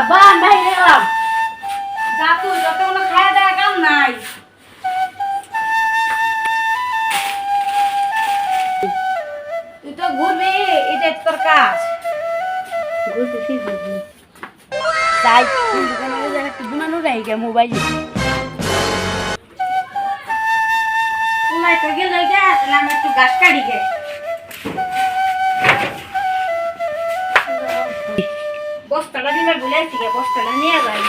আমি বাইরে গেলাম যা তুই যত কোনো খাওয়া দাওয়া কাম নাই। তুই তো ঘুরবি এটাই তোর কাজ। ঘুরতে ফিরতে তাই কোন দোকানে একটু মোবাইল তো গেল গা গে বস্তাটা দিবার ভুলে আসছি গে বস্তাটা নিয়ে যাই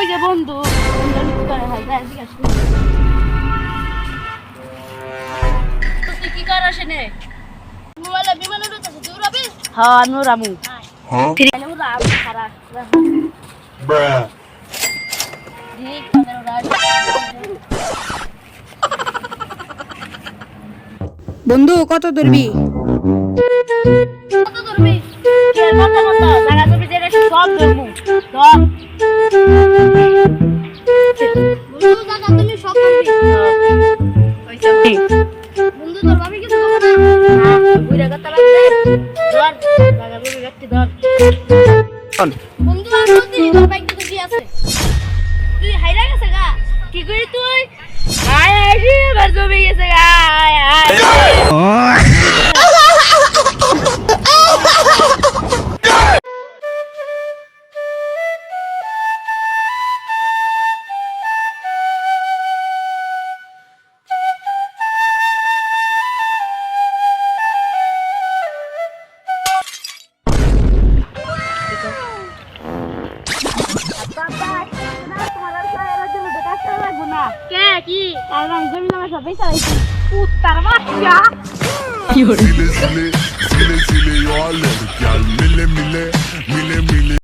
ওই যে বন্ধু বন্ধু করে হয় মোবাইলে বিমান তুই উড়াবি হ্যাঁ আমি ঠিক উড়াবি কত দূরবি কত জায়গা সব তো কি আছে? তুই হাইরা গেছে গা? কি করি তুই? আয় আয় রে জমে কে কি কারণ আমি জমি জমা সব বেচা রাখছি উত্তর বাচ্চা sile yo alır gel mile mile, mile mile.